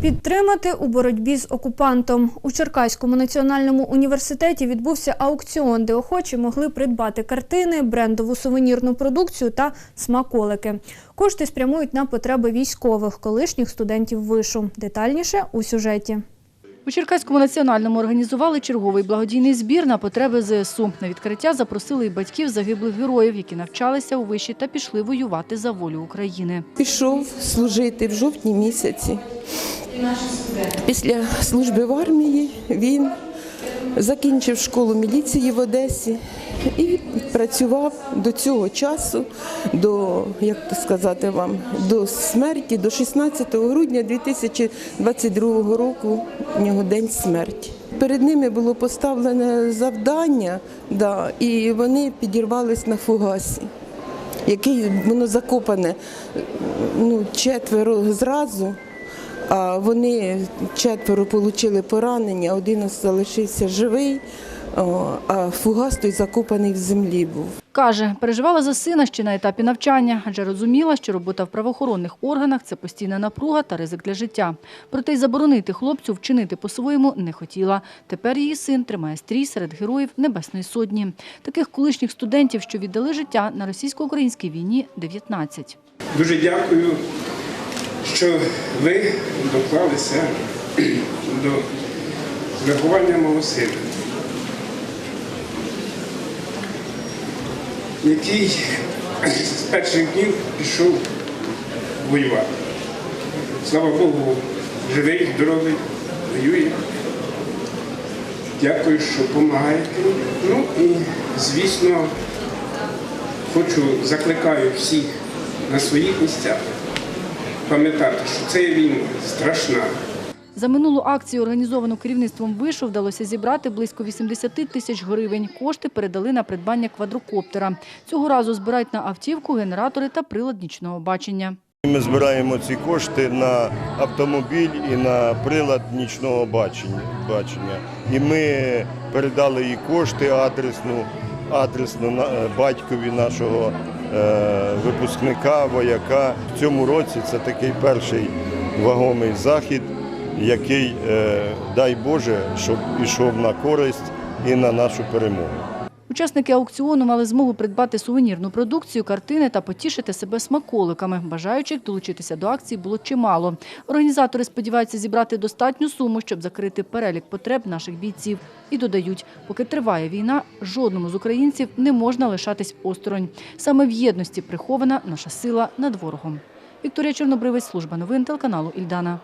Підтримати у боротьбі з окупантом. У Черкаському національному університеті відбувся аукціон, де охочі могли придбати картини, брендову сувенірну продукцію та смаколики. Кошти спрямують на потреби військових, колишніх студентів вишу. Детальніше у сюжеті. У Черкаському національному організували черговий благодійний збір на потреби ЗСУ. На відкриття запросили і батьків загиблих героїв, які навчалися у виші та пішли воювати за волю України. Пішов служити в жовтні місяці. Після служби в армії він закінчив школу міліції в Одесі і працював до цього часу, до як то сказати вам, до смерті, до 16 грудня 2022 року. У нього день смерті. Перед ними було поставлене завдання, да, і вони підірвались на фугасі який воно закопане ну, четверо зразу, а вони четверо отримали поранення, один залишився живий, а фугас той закопаний в землі був. Каже, переживала за сина ще на етапі навчання, адже розуміла, що робота в правоохоронних органах – це постійна напруга та ризик для життя. Проте й заборонити хлопцю вчинити по-своєму не хотіла. Тепер її син тримає стрій серед героїв Небесної Сотні. Таких колишніх студентів, що віддали життя на російсько-українській війні – 19. Дуже дякую, що ви доклалися до виховання мого сина, який з перших днів пішов воювати. Слава Богу, живий, здоровий, воює. Дякую, що допомагаєте. Ну і, звісно, хочу закликаю всіх на своїх місцях пам'ятати, що це війна страшна. За минулу акцію, організовану керівництвом вишу, вдалося зібрати близько 80 тисяч гривень. Кошти передали на придбання квадрокоптера. Цього разу збирають на автівку, генератори та прилад нічного бачення. Ми збираємо ці кошти на автомобіль і на прилад нічного бачення. І ми передали їй кошти адресну, е, батькові нашого випускника, вояка. В цьому році це такий перший вагомий захід, який, е, дай Боже, щоб ішов на користь і на нашу перемогу. Учасники аукціону мали змогу придбати сувенірну продукцію, картини та потішити себе смаколиками. Бажаючих долучитися до акції було чимало. Організатори сподіваються зібрати достатню суму, щоб закрити перелік потреб наших бійців. І додають, поки триває війна, жодному з українців не можна лишатись осторонь. Саме в єдності прихована наша сила над ворогом. Вікторія Чорнобривець, служба новин телеканалу Ільдана.